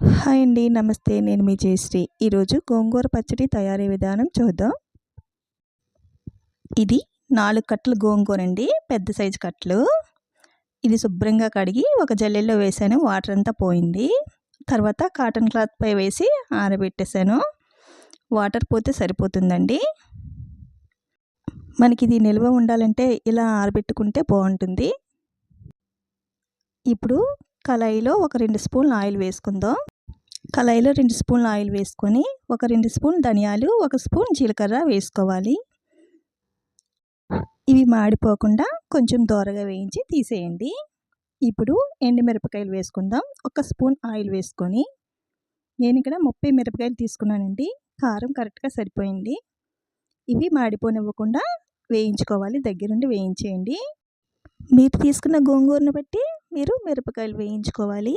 Hi అండి నమస్తే. నేను మీ జయశ్రీ. ఈరోజు గోంగూర పచ్చడి తయారీ విధానం చూద్దాం. ఇది నాలుగు కట్టలు గోంగూర అండి పెద్ద సైజు కట్టలు. ఇది శుభ్రంగా కడిగి ఒక జల్లెల్లో వేసాను. వాటర్ అంతా పోయింది. తర్వాత కాటన్ క్లాత్పై వేసి ఆరబెట్టేశాను వాటర్ పోతే సరిపోతుందండి. మనకి ఇది నిల్వ ఉండాలంటే ఇలా ఆరబెట్టుకుంటే బాగుంటుంది. ఇప్పుడు కళాయిలో ఒక రెండు స్పూన్లు ఆయిల్ వేసుకుందాం. కళాయిలో రెండు స్పూన్లు ఆయిల్ వేసుకొని ఒక రెండు స్పూన్ ధనియాలు ఒక స్పూన్ జీలకర్ర వేసుకోవాలి. ఇవి మాడిపోకుండా కొంచెం దోరగా వేయించి తీసేయండి. ఇప్పుడు ఎండుమిరపకాయలు వేసుకుందాం. ఒక స్పూన్ ఆయిల్ వేసుకొని. నేను ఇక్కడ ముప్పై మిరపకాయలు తీసుకున్నానండి. కారం కరెక్ట్గా సరిపోయింది. ఇవి మాడిపోనివ్వకుండా వేయించుకోవాలి. దగ్గరుండి వేయించేయండి. మీరు తీసుకున్న గోంగూరను బట్టి మీరు మిరపకాయలు వేయించుకోవాలి.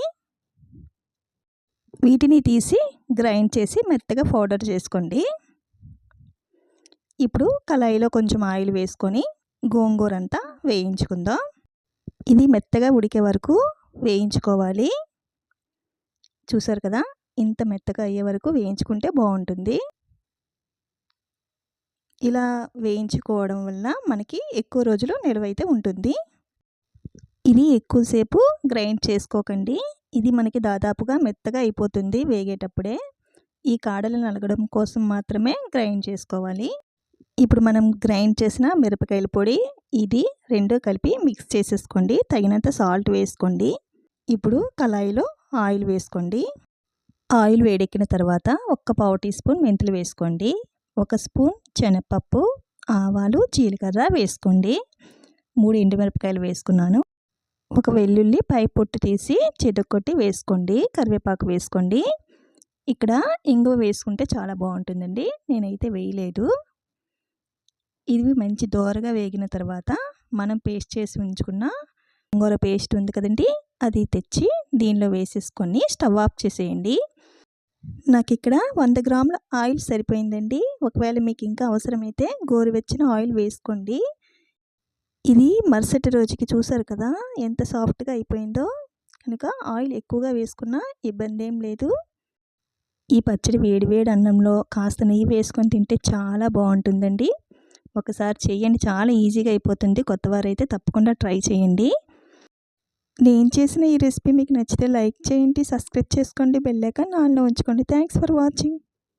వీటిని తీసి గ్రైండ్ చేసి మెత్తగా పౌడర్ చేసుకోండి. ఇప్పుడు కళాయిలో కొంచెం ఆయిల్ వేసుకొని గోంగూర అంతా వేయించుకుందాం. ఇది మెత్తగా ఉడికే వరకు వేయించుకోవాలి. చూసారు కదా ఇంత మెత్తగా అయ్యే వరకు వేయించుకుంటే బాగుంటుంది. ఇలా వేయించుకోవడం వల్ల మనకి ఎక్కువ రోజులు నిలవైతే ఉంటుంది. ఇది ఎక్కువసేపు గ్రైండ్ చేసుకోకండి. ఇది మనకి దాదాపుగా మెత్తగా అయిపోతుంది వేగేటప్పుడే. ఈ కాడలు నలగడం కోసం మాత్రమే గ్రైండ్ చేసుకోవాలి. ఇప్పుడు మనం గ్రైండ్ చేసిన మిరపకాయల పొడి ఇది రెండు కలిపి మిక్స్ చేసేసుకోండి. తగినంత సాల్ట్ వేసుకోండి. ఇప్పుడు కళాయిలో ఆయిల్ వేసుకోండి. ఆయిల్ వేడెక్కిన తర్వాత ఒక్క పావు టీ స్పూన్ మెంతులు వేసుకోండి. ఒక స్పూన్ శనగపప్పు ఆవాలు జీలకర్ర వేసుకోండి. మూడు ఎండుమిరపకాయలు వేసుకున్నాను. ఒక వెల్లుల్లి పై పొట్టు తీసి చెదకొట్టి వేసుకోండి కరివేపాకు వేసుకోండి. ఇక్కడ ఇంగువ వేసుకుంటే చాలా బాగుంటుందండి నేనైతే వేయలేదు. ఇది మంచి దోరగా వేగిన తర్వాత మనం పేస్ట్ చేసి ఉంచుకున్న గోంగూర పేస్ట్ ఉంది కదండి అది తెచ్చి దీనిలో వేసేసుకొని స్టవ్ ఆఫ్ చేసేయండి. నాకు ఇక్కడ వంద గ్రాముల ఆయిల్ సరిపోయిందండి ఒకవేళ మీకు ఇంకా అవసరమైతే గోరువెచ్చిన ఆయిల్ వేసుకోండి. ఇది మరుసటి రోజుకి చూసారు కదా ఎంత సాఫ్ట్గా అయిపోయిందో. కనుక ఆయిల్ ఎక్కువగా వేసుకున్నా ఇబ్బంది ఏం లేదు. ఈ పచ్చడి వేడి వేడి అన్నంలో కాస్త నెయ్యి వేసుకొని తింటే చాలా బాగుంటుందండి. ఒకసారి చేయండి చాలా ఈజీగా అయిపోతుంది. కొత్తవారైతే తప్పకుండా ట్రై చేయండి. నేను చేసిన ఈ రెసిపీ మీకు నచ్చితే లైక్ చేయండి సబ్స్క్రైబ్ చేసుకోండి బెల్లైకాన్ ఆన్లో ఉంచుకోండి. Thanks for watching.